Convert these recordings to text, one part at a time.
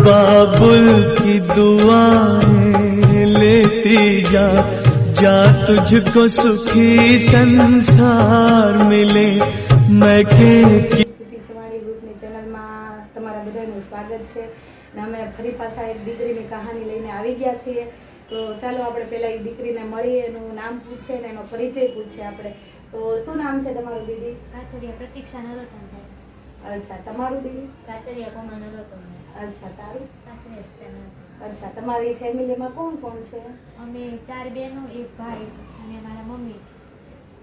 बाबुल की दुआएं लेती जा जा तुझको सुखी संसार मिले मैं के પીપી સવાણી ગ્રુપની ચેનલમાં તમારા બધાનું સ્વાગત છે અને અમે ફરી પાછા એક દીકરીની કહાની લઈને આવી ગયા છીએ તો ચાલો આપણે પહેલા એ દીકરીને મળીએ એનું નામ પૂછે ને એનો પરિચય પૂછે આપણે તો શું નામ છે તમારું દીદી કાચરિયા પ્રતીક્ષા નરોત્તમભાઈ અચ્છા તમારું દીદી કાચરિયા કોમલ નરોત્તમભાઈ અચ્છા તારું? અચ્છા તમારી ફેમિલીમાં કોણ કોણ છે? અમે ચાર બહેનો એક ભાઈ અને મારા મમ્મી.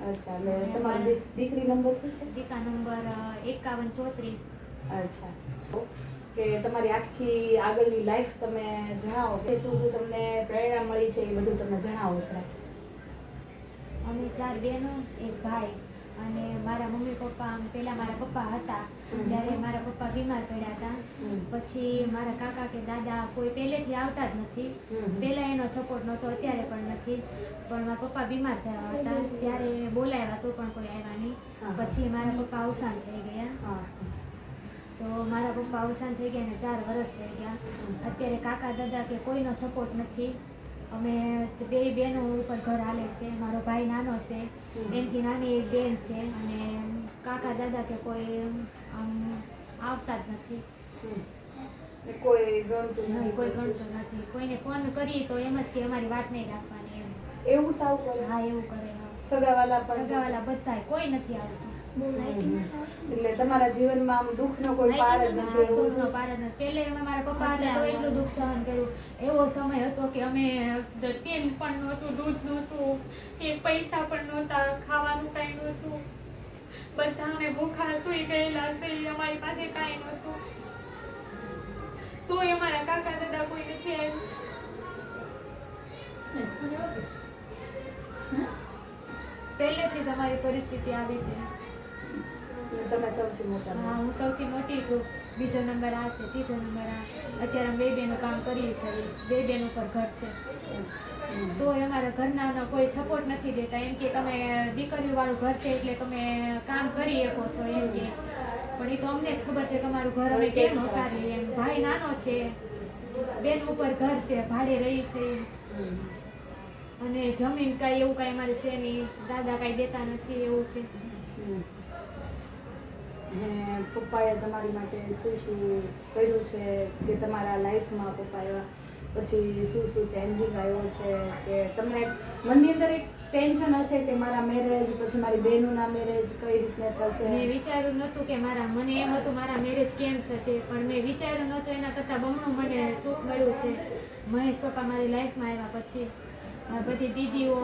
અચ્છા એટલે તમારી દીકરી નંબર શું છે? દીકા નંબર એકાવન ચોત્રીસ. અચ્છા. કે તમારી આખી આગળની લાઈફ તમે જણાવો કે શું શું તમને પ્રેરણા મળી છે એ બધું તમે જણાવો છે અમે ચાર બહેનો એક ભાઈ. અને મારા મમ્મી પપ્પા પહેલાં મારા પપ્પા હતા. ત્યારે મારા પપ્પા બીમાર પડ્યા હતા. પછી મારા કાકા કે દાદા કોઈ પહેલેથી આવતા જ નથી. પહેલાં એનો સપોર્ટ નહોતો અત્યારે પણ નથી. પણ મારા પપ્પા બીમાર થયા હતા. ત્યારે બોલાવ્યા તો પણ કોઈ આવ્યા નહીં. પછી મારા પપ્પા અવસાન થઈ ગયા. તો મારા પપ્પા અવસાન થઈ ગયા ને ચાર વર્ષ થઈ ગયા. અત્યારે કાકા દાદા કે કોઈનો સપોર્ટ નથી. અમે બે બહેનો ઉપર ઘર હાલે છે. મારો ભાઈ નાનો છે. એનાથી નાની એક બેન છે અને કાકા દાદા કે કોઈ આમ આવતા જ નથી. કોઈ ગણતું નથી. કોઈ ગણતું નથી. કોઈને ફોન કરીએ તો એમ જ કે અમારી વાત નહીં રાખવાની એમ. એવું સાવ કરે? હા એવું કરે સગાવાલા પણ સગાવાલા બધાય કોઈ નથી આવતું. એટલે તમારા જીવનમાં આમ દુઃખનો કોઈ પાર જ નથી એવું દુઃખનો પાર જ નથી. એટલે અમે મારા પપ્પા હતા તો એટલું દુઃખ સહન કર્યું. એવો સમય હતો કે અમે તેલ પણ નહોતું દૂધ નહોતું કે પૈસા પણ નહોતા ખાવાનું કાંઈ નહોતું. બધા અમે ભૂખા સુઈ ગયેલા છે અમારી પાસે કાંઈ નહોતું. તોય અમારા કાકા દાદા કોઈ નથી આવ્યું. પહેલેથી જ અમારી પરિસ્થિતિ આવી છે. તમે સૌથી મોટા હા હું સૌથી મોટી છું. બીજો નંબર આ છે ત્રીજો નંબર આ. અત્યારે બે બેનું કામ કરીએ છીએ બે બેન ઉપર ઘર છે. તો અમારા ઘરના કોઈ સપોર્ટ નથી દેતા. એમ કે તમે દીકરીઓ વાળું ઘર છે એટલે તમે કામ કરી શકો છો એમ કે. પણ એ તો અમને જ ખબર છે તમારું ઘર અમે કેમ હકારીએ એમ. ભાઈ નાનો છે બેન ઉપર ઘર છે ભાડે રહી છે. અને જમીન કાંઈ એવું કાંઈ અમારે છે નહીં. દાદા કાંઈ દેતા નથી એવું છે. ને પપ્પાએ તમારી માટે શું શું કર્યું છે કે તમારા લાઈફમાં પપ્પા એવા પછી શું શું ચેન્જિંગ આવ્યો છે કે તમને મનની અંદર એક ટેન્શન હશે કે મારા મેરેજ પછી મારી બહેનોના મેરેજ કઈ રીતને થશે? મેં વિચાર્યું નહોતું કે મારા, મને એમ હતું મારા મેરેજ કેમ થશે, પણ મેં વિચાર્યું નહોતું એના કરતાં બમણું મને સુખ મળ્યું છે. મહેશ પપ્પા મારી લાઈફમાં આવ્યા પછી. બધી દીદીઓ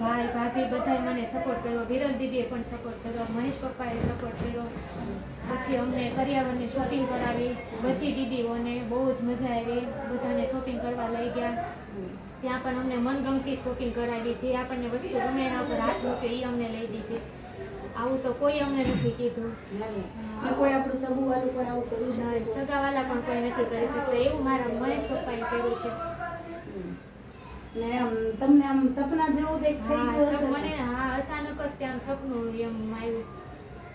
ભાઈ ભાભી બધાએ મને સપોર્ટ કર્યો. વિરલ દીદીએ પણ સપોર્ટ કર્યો. મહેશ પપ્પાએ સપોર્ટ કર્યો. પછી અમને કરિયાવરની શોપિંગ કરાવી. બધી દીદીઓને બહુ જ મજા આવી. બધાને શોપિંગ કરવા લઈ ગયા. ત્યાં પણ અમને મનગમતી શોપિંગ કરાવી. જે આપણને વસ્તુ ગમે એના ઉપર હાથ મૂકે એ અમને લઈ દીધી. આવું તો કોઈ અમને નથી કીધું. કોઈ આપણું સગું વાળું પણ આવું કર્યું સગાવાલા પણ કોઈ નથી કરી શકતા. એવું મારા મહેશ પપ્પાએ કર્યું છે. ને આમ તમને આમ સપના જેવું થઈ ગયું હશે. મને હા અચાનક જ ત્યાં સપનું એમ આવ્યું.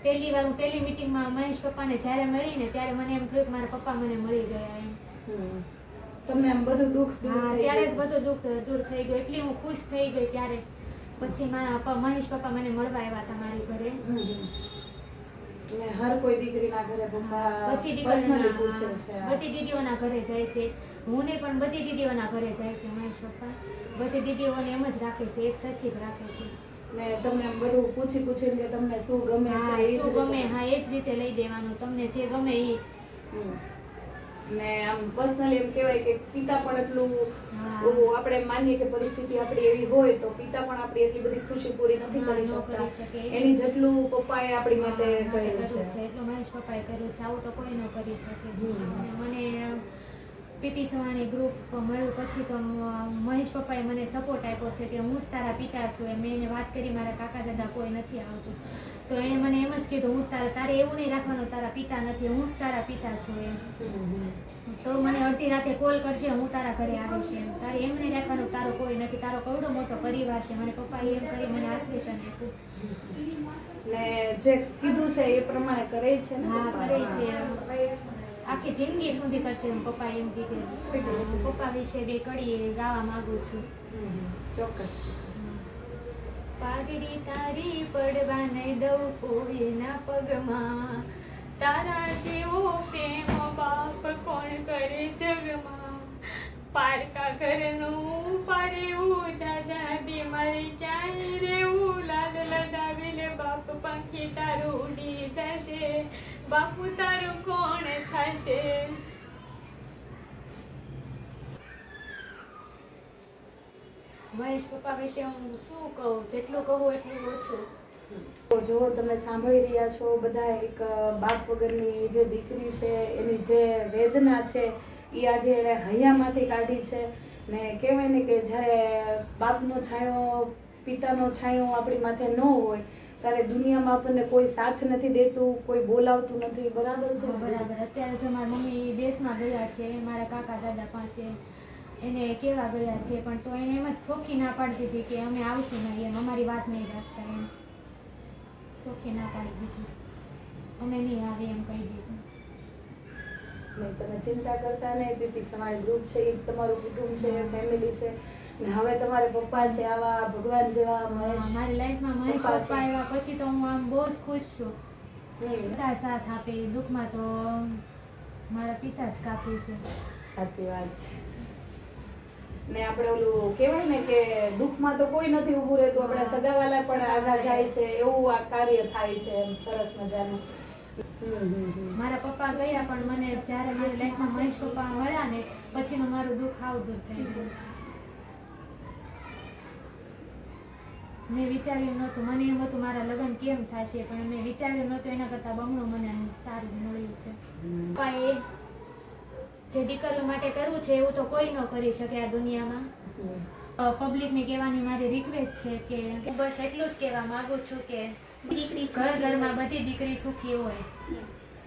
પહેલી વાર હું પહેલી મીટિંગમાં મહેશ પપ્પાને જ્યારે મળીને ત્યારે મને એમ થયું કે મારા પપ્પા મને મળી ગયા એમ. તમને આમ બધું દુઃખ દૂર થઈ ત્યારે જ બધું દુઃખ દૂર થઈ ગયું. એટલી હું ખુશ થઈ ગઈ ત્યારે. પછી મારા પપ્પા મહેશ પપ્પા મને મળવા આવ્યા હતા મારી ઘરે ને હર કોઈ દીકરીના ઘરે પપ્પા બધી દીકરીઓના બધી દીદીઓના ઘરે જાય છે. હું ને પણ બધી દીદીઓના ઘરે જાય છે મહેશ પપ્પા. બધી દીદીઓને એમ જ રાખે છે એક સરખી જ રાખે છે. ને તમને બધું પૂછી પૂછીને કે તમને શું ગમે છે એ શું ગમે? હા એ જ રીતે લઈ દેવાનું તમને જે ગમે એ ને આમ પર્સનલી એમ કહેવાય કે પિતા પણ એટલું. આપણે માનીએ કે પરિસ્થિતિ આપણી એવી હોય તો પિતા પણ આપણી એટલી બધી ખુશી પૂરી નથી કરી શકતા. એની જેટલું પપ્પાએ આપણી માટે કર્યું છે. એટલું મહેશ પપ્પાએ કર્યું છે આવું તો કોઈ ન કરી શકે. મને પીટી સવાણી ગ્રુપ મળ્યું પછી તો મહેશ પપ્પાએ મને સપોર્ટ આપ્યો છે કે હું જ તારા પિતા છું એમ મેં એને વાત કરી મારા કાકા દાદા કોઈ નથી આવતું. તો એણે મને એમ જ કીધું હું તારા તારે એવું નહીં રાખવાનું તારા પિતા નથી હું જ તારા પિતા છું એમ. તો મને અડધી રાતે કોલ કરશે હું તારા ઘરે આવીશ એમ. તારે એમ નહીં રાખવાનું તારો કોઈ નથી તારો કવડો મોટો પરિવાર છે. મને પપ્પાએ એમ કરી મને આશ્વાસન આપ્યું. ને જે કીધું છે એ પ્રમાણે કરે છે ને હા કરે છે. આખી જિંદગી સુધી કરશે એમ પપ્પા એમ કીધું પપ્પા વિશે બે કડી ગાવા માંગુ છું. ચોક્કસ. પાઘડી તારી પડવા નહીં દઉં કોઈના પગમાં. તારા જેવો પ્રેમ બાપ કોણ કરે જગમાં? પારકા ઘરનું પારેવું જાજાદી મારે ક્યાંય રેવું લડાવેલ બાપ પંખી તારું ઉડી જશે. બાપુ તારું કોણ થશે? મહેશ પપ્પા વિશે હું શું કહું? જેટલું કહું એટલું ઓછું. જો તમે સાંભળી રહ્યા છો, બધા એક બાપ વગરની જે દીકરી છે, એની જે વેદના છે એ આજે એણે હૈયામાંથી કાઢી છે. ને કહેવાય ને કે જ્યારે બાપનો છાંયો પિતાનો છાંયો આપણી માથે ન હોય, ત્યારે દુનિયામાં આપણને કોઈ સાથ નથી દેતું, કોઈ બોલાવતું નથી. બરાબર છે? બરાબર. અત્યારે જો મારા મમ્મી દેશમાં ગયા છે મારા કાકા દાદા પાસે. એને કેવા ગયા છે, પણ તો એને એમ જ ચોખ્ખી ના પાડતી દીધી કે અમે આવશું નહીં એમ. અમારી વાત નહીં રાખતા એમ. ચોખ્ખી ના પાડી દીધી. અમે નહીં આવે એમ કહી દીધું. નહીં તમે ચિંતા કરતા નહીં પીપી સમાજ ગ્રુપ છે એ તમારું કુટુંબ છે ફેમિલી છે. ને હવે તમારે પપ્પા છે આવા ભગવાન જેવા મહેશ મારી લાઈફમાં મહેશ પપ્પા. આવ્યા પછી તો હું આમ બહુ જ ખુશ છું. બધા સાથ આપે દુઃખમાં તો મારા પિતા જ કાપી છે. સાચી વાત છે. ને આપણે ઓલું કહેવાય ને કે દુઃખમાં તો કોઈ નથી ઊભું રહેતું આપણા સગાવાલા પણ આગળ જાય છે એવું આ કાર્ય થાય છે એમ સરસ મજાનું. મારા પપ્પા ગયા પણ મને જ્યારે મારી લાઈફમાં મહેશ પપ્પા મળ્યા ને પછીનું મારું દુઃખ આવું દૂર થઈ ગયું છે. મેં વિચાર્યું નહોતું મને એમ હતું મારા લગ્ન કેમ થશે પણ મેં વિચાર્યું નહોતું એના કરતાં બમણું મને સારું મળ્યું છે. પપ્પાએ જે દીકરીઓ માટે કરવું છે એવું તો કોઈ ન કરી શકે આ દુનિયામાં. પબ્લિકને કહેવાની મારી રિક્વેસ્ટ છે કે બસ એટલું જ કહેવા માગું છું કે ઘર ઘરમાં બધી દીકરી સુખી હોય.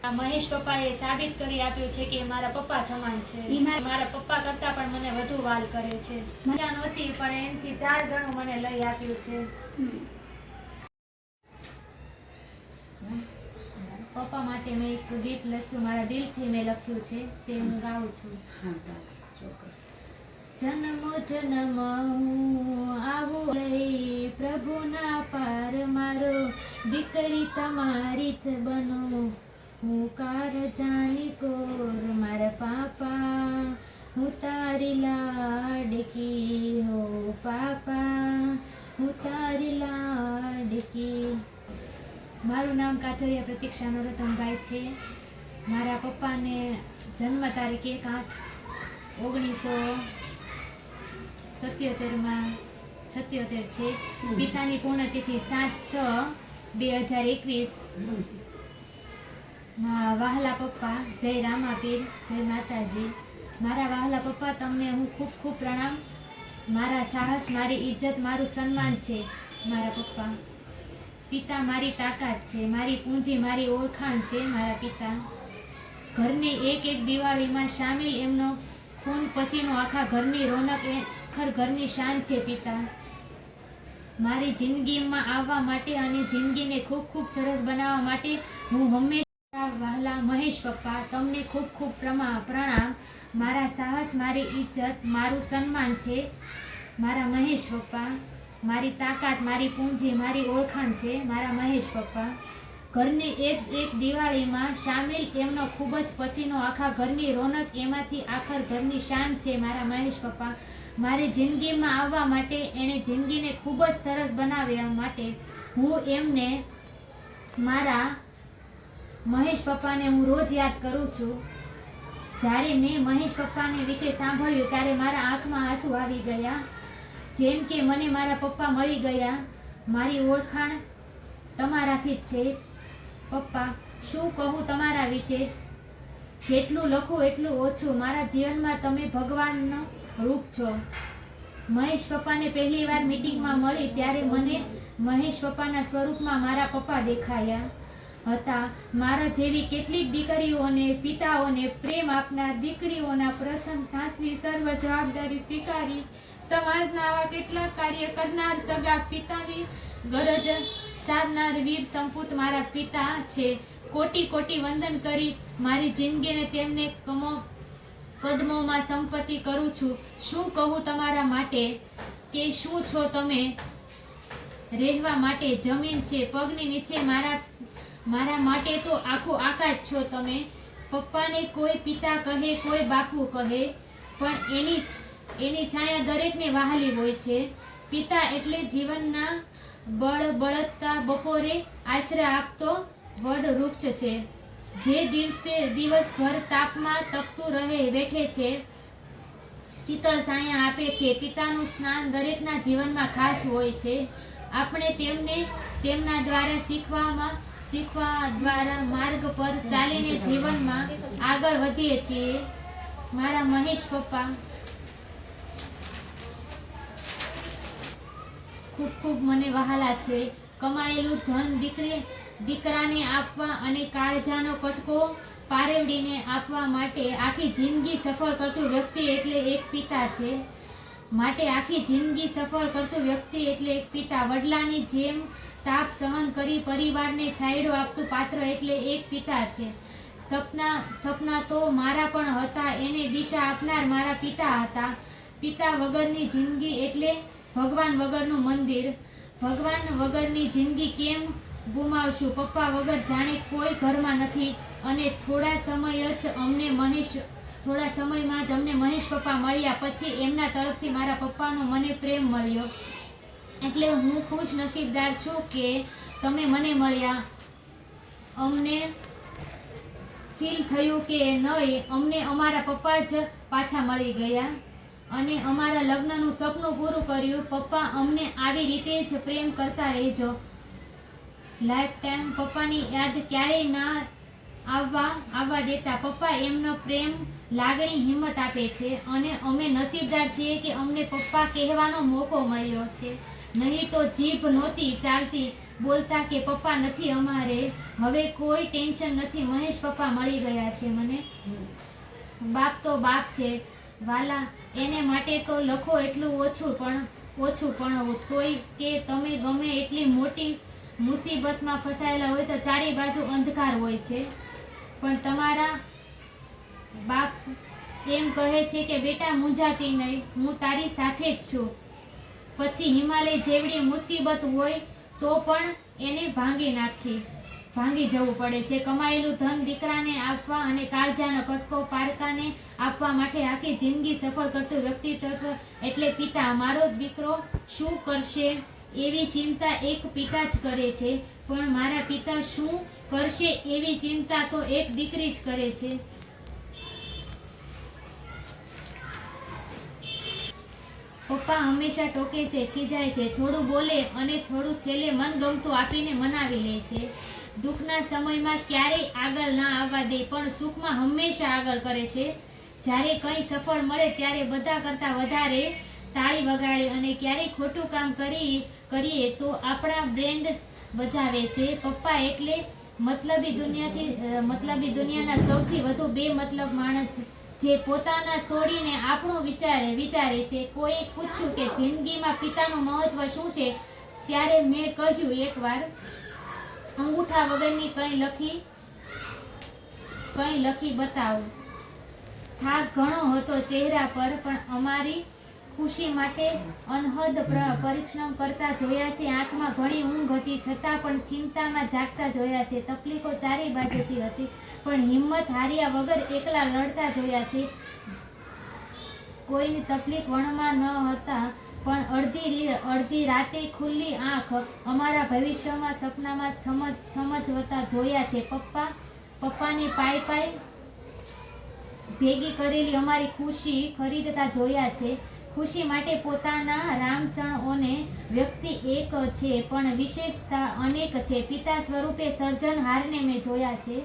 આ મહેશ પપ્પાએ સાબિત કરી આપ્યું છે કે મારા પપ્પા સમાન છે. મારા- પપ્પા કરતા પણ મને વધુ વાલ કરે છે. મજા નહોતી પણ એમથી ચાર ગણું મને લઈ આપ્યું છે. પપ્પા માટે મેં એક ગીત લખ્યું મારા દિલથી મેં લખ્યું છે તે હું ગાઉં છું. હા, ચોક્કસ. જન્મો, જન્મ, હું આવું લઈ પ્રભુના પાર મારો. દીકરી તમારી જ બનો. હું કાર જાની કોર, મારા પાપા. હું તારી લાડકી હો, પાપા. હું તારી લાડકી. મારું નામ કાચરિયા પ્રતીક્ષા નરોત્તમભાઈ છે. મારા પપ્પાને જન્મ તારીખ એક આઠ ઓગણીસો સત્યોતેરમાં સત્યોતેર છે. પિતાની પૂર્ણતિથિ સાત છ બે હજાર એકવીસ. વહાલા પપ્પા જય રામાપીર જય માતાજી. મારા વહાલા પપ્પા તમને હું ખૂબ ખૂબ પ્રણામ. મારા સાહસ મારી ઇજ્જત મારું સન્માન છે મારા પપ્પા. પિતા મારી તાકાત છે મારી પૂંજી મારી ઓળખાણ છે મારા પિતા. ઘરની એક એક દિવાળીમાં સામેલ એમનો ખૂન પસીનો આખા ઘરની રોનક એ આખર ઘરની શાન છે, પિતા. મારી જિંદગીમાં આવવા માટે અને જિંદગીને ખૂબ ખૂબ સરસ બનાવવા માટે હું હંમેશા વહાલા મહેશ પપ્પા, તમને ખૂબ ખૂબ પ્રમા પ્રણામ. મારા સાહસ, મારી ઇજ્જત મારું સન્માન છે. મારા મહેશ પપ્પા, મારી તાકાત, મારી પૂંજી, મારી ઓળખાણ છે, મારા મહેશ પપ્પા. ઘરની એક એક દિવાળીમાં સામેલ એમનો ખૂબ જ પછીનો આખા ઘરની રોનક, એમાંથી આખર ઘરની શાન છે, મારા મહેશ પપ્પા. મારી જિંદગીમાં આવવા માટે એણે જિંદગીને ખૂબ જ સરસ બનાવ્યા માટે હું એમને મારા મહેશ પપ્પાને હું રોજ યાદ કરું છું. જ્યારે મેં મહેશ પપ્પાને વિશે સાંભળ્યું ત્યારે મારા આંખમાં આંસુ આવી ગયા. જેમ કે મને મારા પપ્પા મળી ગયા. મારી ઓળખાણ તમારાથી જ છે. પપ્પા, શું કહું તમારા વિશે? જેટલું લખું એટલું ઓછું. મારા જીવનમાં તમે ભગવાનનો રૂપ છો મહેશ પપ્પાને પહેલી વાર મીટિંગમાં મળી ત્યારે મને મહેશ પપ્પાના સ્વરૂપમાં મારા પપ્પા દેખાયા હતા. મારા જેવી કેટલીક દીકરીઓને, પિતાઓને પ્રેમ આપનાર દીકરીઓના પ્રસંગ સાચવી સર્વ જવાબદારી સ્વીકારી. સમાજના આવા કેટલાક કાર્ય કરનાર સગા પિતાની ગરજ સાધનાર વીર સંપૂત મારા પિતા છે. કોટી કોટી વંદન કરી. મારી જિંદગીને તેમને કમો કદમોમાં સંપત્તિ કરું છું. શું કહું તમારા માટે કે શું છો તમે? રહેવા માટે જમીન છે, પગની નીચે મારા મારા માટે તો આખું આકાશ છો તમે. પપ્પાને કોઈ પિતા કહે, કોઈ બાપુ કહે, પણ એની એની છાયા દરેકને વહાલી હોય છે. પિતા એટલે જીવનના બળ બળતા બપોરે આશરે આપતો વડ વૃક્ષ છે. જે દિવસે દિવસભર તાપમાં તપતું રહે, બેઠે છે, શીતળ સાયા આપે છે. પિતાનું સ્નાન દરેકના જીવનમાં ખાસ હોય છે. આપણે તેમને તેમના દ્વારા શીખવામાં, શીખવા દ્વારા માર્ગ પર ચાલીને જીવનમાં આગળ વધીએ છીએ. મારા મહેશ પપ્પા. ખૂબ ખૂબ મને વહાલા છે. કમાયેલું ધન દીકરી દીકરાને આપવા અને કાળજાનો કટકો પારેવડીને આપવા માટે આખી જિંદગી સફળ કરતું વ્યક્તિ એટલે એક પિતા છે. માટે આખી જિંદગી સફળ કરતું વ્યક્તિ એટલે એક પિતા. વડલાની જેમ તાપ સહન કરી પરિવારને છાયડો આપતું પાત્ર એટલે એક પિતા છે. સપના સપના તો મારા પણ હતા, એને દિશા આપનાર મારા પિતા હતા. પિતા વગરની જિંદગી એટલે ભગવાન વગરનું મંદિર. ભગવાન વગરની જિંદગી કેમ ગુમાવશું. પપ્પા વગર જાણે કોઈ ઘરમાં નથી. અને થોડા સમય જ અમને મહેશ, થોડા સમયમાં જ અમને મહેશ પપ્પા મળ્યા પછી એમના તરફથી મારા પપ્પાનો મને પ્રેમ મળ્યો. એટલે હું ખુશ નસીબદાર છું કે તમે મને મળ્યા. અમને ફીલ થયું કે નહીં, અમને અમારા પપ્પા જ પાછા મળી ગયા. અને અમારા લગ્નનું સપનું પૂરું કર્યું. પપ્પા અમને આવી રીતે જ પ્રેમ કરતા રહેજો. લાઈફ ટાઈમ પપ્પાની યાદ ક્યારેય ના આવવા આવવા દેતા પપ્પા એમનો પ્રેમ, લાગણી, હિંમત આપે છે અને અમે નસીબદાર છીએ કે અમને પપ્પા કહેવાનો મોકો મળ્યો છે. નહીં તો જીભ નહોતી ચાલતી બોલતા કે પપ્પા નથી અમારે. હવે કોઈ ટેન્શન નથી. મહેશ પપ્પા મળી ગયા છે મને. બાપ તો બાપ છે. વાલા, એને માટે તો લખો એટલું ઓછું પણ ઓછું પણ તોય કે તમે ગમે એટલી મોટી મુસીબતમાં ફસાયેલા હોય તો ચારે બાજુ અંધકાર હોય છે. પણ તમારા બાપ એમ કહે છે કે, બેટા, મૂંઝાતી નહીં. હું તારી સાથે જ છું. પછી હિમાલય જેવડી મુસીબત હોય તો પણ એને ભાંગી નાખી. ભાંગી જવું પડે છે. કમાયેલું ધન દીકરાને આપવા અને કાળજાનો કટકો પારકાને આપવા માટે આખી જિંદગી સફળ કરતું વ્યક્તિત્વ એટલે પિતા. મારો દીકરો શું કરશે? એવી ચિંતા એક પિતા જ કરે છે. પણ મારા પિતા શું કરશે એવી ચિંતા તો એક દીકરી જ કરે છે. પપ્પા હંમેશા ટોકે છે, ખીજાય છે, થોડું બોલે અને થોડું છેલ્લે મન ગમતું આપીને મનાવી લે છે. દુઃખના સમયમાં ક્યારેય આગળ ના આવવા દે, પણ સુખમાં હંમેશા આગળ કરે છે. જ્યારે કંઈ સફળ મળે, ત્યારે બધા કરતાં વધારે તાળી વગાડે અને ક્યારેય ખોટું કામ કરી કરીએ તો આપણા બ્રેન્ડ બજાવે છે. પપ્પા એટલે મતલબી દુનિયાથી મતલબી દુનિયાના સૌથી વધુ બે મતલબ માણસ જે પોતાના છોડીને આપણું વિચારે વિચારે છે. કોઈ પૂછ્યું કે જિંદગીમાં પિતાનું મહત્વ શું છે? ત્યારે મેં કહ્યું એકવાર, અંગૂઠા વગરની કંઈ લખી કંઈ લખી બતાવો. થાક ઘણો હતો ચહેરા પર, પણ અમારી ખુશી માટે અનહદ પરિશ્રમ કરતા જોયા છે. આંખમાં ઘણી ઊંઘ હતી. છતાં પણ ચિંતામાં જાગતા જોયા છે. તકલીફો ચારે બાજુથી હતી, પણ હિંમત હાર્યા વગર એકલા લડતા જોયા છે. કોઈની તકલીફ વણમાં ન હતા, પણ અડધી અડધી રાતે ખુલ્લી આંખ અમારા ભવિષ્યમાં સપનામાં સમજ સમજવતા જોયા છે. પપ્પા, પપ્પાની પાય પાય ભેગી કરેલી અમારી ખુશી ખરીદતા જોયા છે. ખુશી માટે પોતાના રામચરણોને વ્યક્તિ એક છે, પણ વિશેષતા અનેક છે. પિતા સ્વરૂપે સર્જનહારને મેં જોયા છે.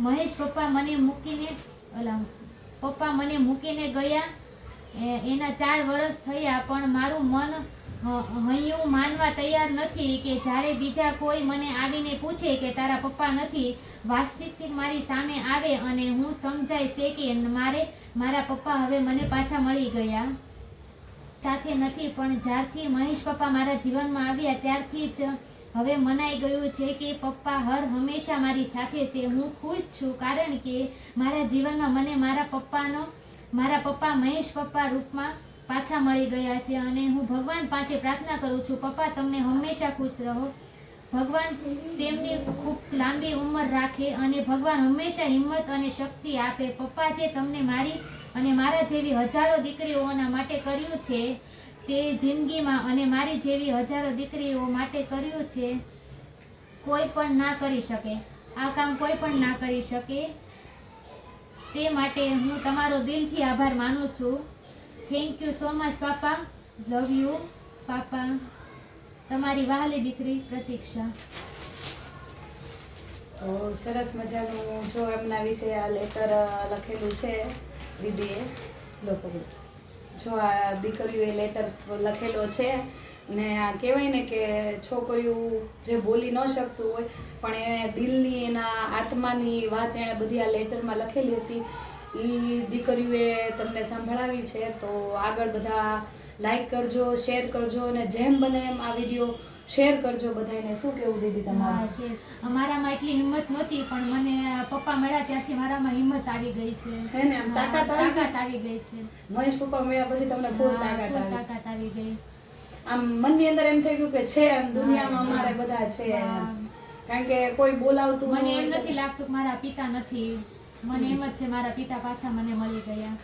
મહેશ પપ્પા મને મૂકીને પપ્પા મને મૂકીને ગયા. એના ચાર વર્ષ થયા, પણ મારું મન હૈયું માનવા તૈયાર નથી કે જ્યારે બીજા કોઈ મને આવીને પૂછે કે તારા પપ્પા નથી વાસ્તવિક મારી સામે આવે અને હું સમજાય છે કે મારે, મારા પપ્પા હવે મને પાછા મળી ગયા. સાથે નથી, પણ જ્યારથી મહેશ પપ્પા મારા જીવનમાં આવ્યા ત્યારથી જ હવે મનાઈ ગયું છે કે પપ્પા હર હંમેશા મારી સાથે છે. હું ખુશ છું કારણ કે મારા જીવનમાં મને મારા પપ્પાનો, મારા પપ્પા મહેશ પપ્પા રૂપમાં પાછા મળી ગયા છે અને હું ભગવાન પાસે પ્રાર્થના કરું છું, પપ્પા, તમને હંમેશા ખુશ રહો. ભગવાન તેમની ખૂબ લાંબી ઉંમર રાખે અને ભગવાન હંમેશા હિંમત અને શક્તિ આપે. પપ્પા, જે તમને મારી અને મારા જેવી હજારો દીકરીઓના માટે કર્યું છે તે જિંદગીમાં અને મારી જેવી હજારો દીકરીઓ માટે કર્યું છે, કોઈ પણ ના કરી શકે. આ કામ કોઈ પણ ના કરી શકે. તે માટે હું તમારો દિલથી આભાર માનું છું. Thank you so much papa love you પાપા તમારી વહાલી દીકરી પ્રતીક્ષા. તો સરસ મજાનું જો એમના વિશે આ લેટર લખેલું છે. દીદીએ લોકો. જો આ દીકરીઓએ લેટર લખેલો છે ને આ કહેવાય ને કે છોકરીઓ જે બોલી ન શકતું હોય, પણ એને દિલની એના આત્માની વાત એણે બધી આ લેટરમાં લખેલી હતી. એ દીકરીઓએ તમને સંભળાવી છે તો આગળ બધા લાઈક કરજો શેર કરજો અને જેમ બને એમ આ વીડિયો શેર કરજો બધાને શું કેવું દીદી તમારે? અમારામાં એટલી હિંમત નહોતી પણ મને પપ્પા મળ્યા ત્યાંથી મારામાં હિંમત આવી ગઈ છે. હે ને, તાકાત આવી ગઈ? તાકાત આવી ગઈ છે. મહેશ પપ્પા મળ્યા પછી તમને ફૂલ તાકાત આવી. તાકાત આવી ગઈ. આમ મનની અંદર એમ થઈ ગયું કે છે એમ દુનિયામાં અમારે બધા છે. કારણ કે કોઈ બોલાવતું મને એમ નથી લાગતું કે મારા પિતા નથી. મને એમ જ છે મારા પિતા પાછા મને મળી ગયા.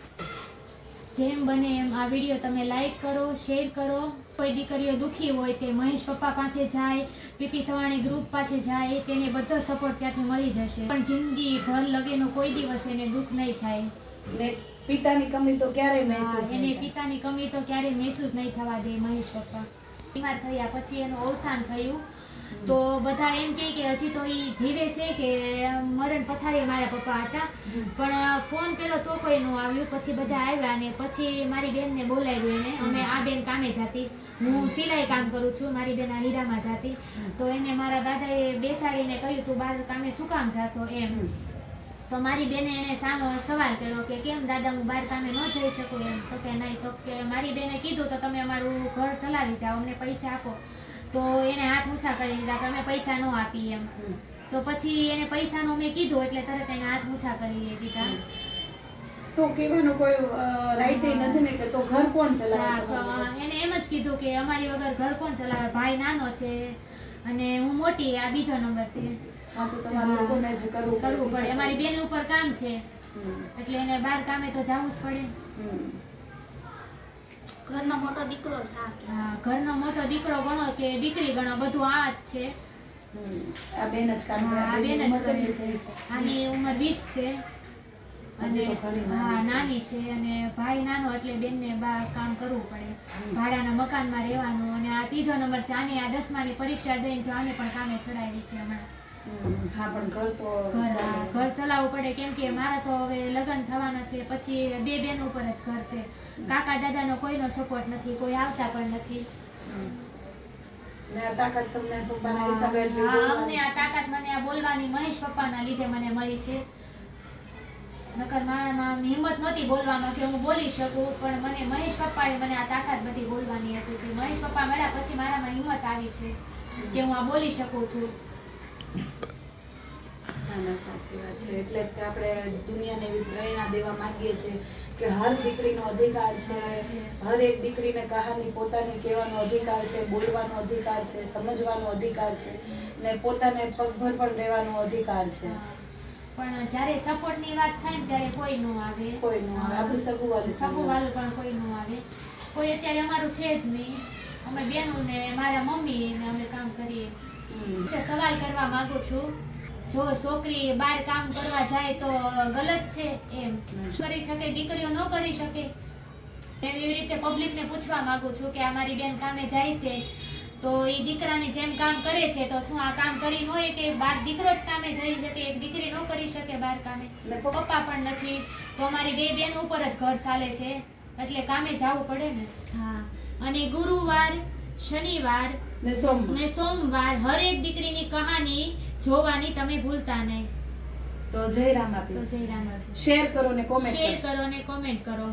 જેમ બને એમ આ વીડિયો તમે લાઈક કરો શેર કરો. કોઈ દીકરીઓ દુઃખી હોય તે મહેશ પપ્પા પાસે જાય પીપી સવાણી ગ્રુપ પાસે જાય તેને બધો સપોર્ટ ત્યાંથી મળી જશે. પણ જિંદગી ઘર લગેનો કોઈ દિવસ એને દુઃખ નહીં થાય. પિતાની કમી તો ક્યારેય મહેસૂસ એને પિતાની કમી તો ક્યારેય મહેસૂસ નહીં થવા દે મહેશ પપ્પા. બીમાર થયા પછી એનું અવસાન થયું. તો બધા એમ કે હજી તો એ જીવે છે કે મરણ પથારી મારા પપ્પા હતા. પણ ફોન કર્યો તો કોઈ નું આવ્યું. પછી બધા આવ્યા ને પછી મારી બેનને બોલાવ્યું એને. અમે આ બેન કામે જાતી. હું સિલાઈ કામ કરું છું. મારી બેન આ હીરામાં જાતી. તો એને મારા દાદાએ બેસાડીને કહ્યું તું બહાર કામે શું કામ જાશો? એમ. તો મારી બેને એને સામો સવાલ કર્યો કે કેમ દાદા હું બહાર કામે ન જઈ શકું? એમ. તો કે નહીં. તો કે મારી બેને કીધું તો તમે અમારું ઘર ચલાવી જાઓ. અમને પૈસા આપો. તો એને હાથ ઊંચા કરી દીધા કે અમે પૈસા ન આપી એમ. તો પછી એને પૈસાનું મેં કીધું એટલે તરત એને હાથ ઊંચા કરી દીધા. તો કહેવાનું કોઈ રાઈટ નથી ને કે તો ઘર કોણ ચલાવે એને એમ જ કીધું કે અમારી વગર ઘર કોણ ચલાવે? ભાઈ નાનો છે અને હું મોટી આ બીજો નંબર છે. કરવું પડે. અમારી બેન ઉપર કામ છે. એટલે એને બહાર કામે તો જવું જ પડે. ઘરનો મોટો દીકરો છે આ હા, ઘરનો મોટો દીકરો ગણો કે દીકરી ગણો બધું આ જ છે. આ બેન જ કામ આ બેન જ કરી. છે. આની ઉંમર 20 છે. હજી નાની હા છે. નાની છે અને ભાઈ નાનો એટલે બેનને બા કામ કરવું પડે. ભાડાના મકાનમાં રહેવાનું અને આ ત્રીજો નંબર છે. આની આ દસમાની પરીક્ષા દઈને જો આને પણ કામે ચડાવી છે હમણાં. હમ. હા પણ ઘર તો ઘર ચલાવવું પડે. કેમ કે મારા તો હવે લગ્ન થવાના છે. પછી બે બેન ઉપર જ ઘર છે. કાકા દાદાનો કોઈનો સપોર્ટ નથી કોઈ આવતા પણ નથી. હમ. ને આ તાકાત તમને પપ્પાના હિસાબે એટલી હા, બોલવાની. અમને આ તાકાત મને આ બોલવાની મહેશ પપ્પાના લીધે મને મળી છે. નકર મારામાં હિંમત નહોતી બોલવામાં કે હું બોલી શકું પણ મને મહેશ પપ્પાએ મને આ તાકાત બધી બોલવાની હતી મહેશ પપ્પા મળ્યા પછી મારામાં હિંમત આવી છે કે હું આ બોલી શકું છું. સાચી વાત છે. એટલે જ આપણે દુનિયાને એવી પ્રેરણા દેવા માંગીએ છીએ કે હર દીકરીનો અધિકાર છે હર એક દીકરીને કહાની પોતાની કહેવાનો અધિકાર છે બોલવાનો અધિકાર છે સમજવાનો અધિકાર છે ને પોતાને પગભર પણ રહેવાનો અધિકાર છે. પણ જ્યારે સપોર્ટની વાત થાય ત્યારે કોઈ ન આવે. કોઈ નું આવે. આપણું સગું વાલું પણ કોઈ ન આવે. કોઈ અત્યારે અમારું છે જ નહીં. અમે બેનો ને મારા મમ્મી ને અમે કામ કરીએ. સવાલ કરવા માંગુ છું. જો છોકરી બહાર કામ કરવા જાય તો ગલત છે એમ. કરી શકે? દીકરીઓ ન કરી શકે. એવી રીતે પબ્લિકને પૂછવા માંગુ છું કે આ મારી બેન કામે જાય છે તો એ દીકરાની જેમ કામ કરે છે તો શું આ કામ કરી ન હોય કે બાર દીકરો જ કામે જઈ શકે એક દીકરી ન કરી શકે બહાર કામે. ને પપ્પા પણ નથી તો અમારી બે બેન ઉપર જ ઘર ચાલે છે. એટલે કામે જવું પડે ને. હા. અને ગુરુવાર શનિવાર ને સોમવાર. હરેક દીકરીની કહાની જોવાની તમે ભૂલતા નહીં. તો જય રામ તો આપી જય રામ શેર કરો ને કોમેન્ટ શેર કરો. ને કોમેન્ટ કરો.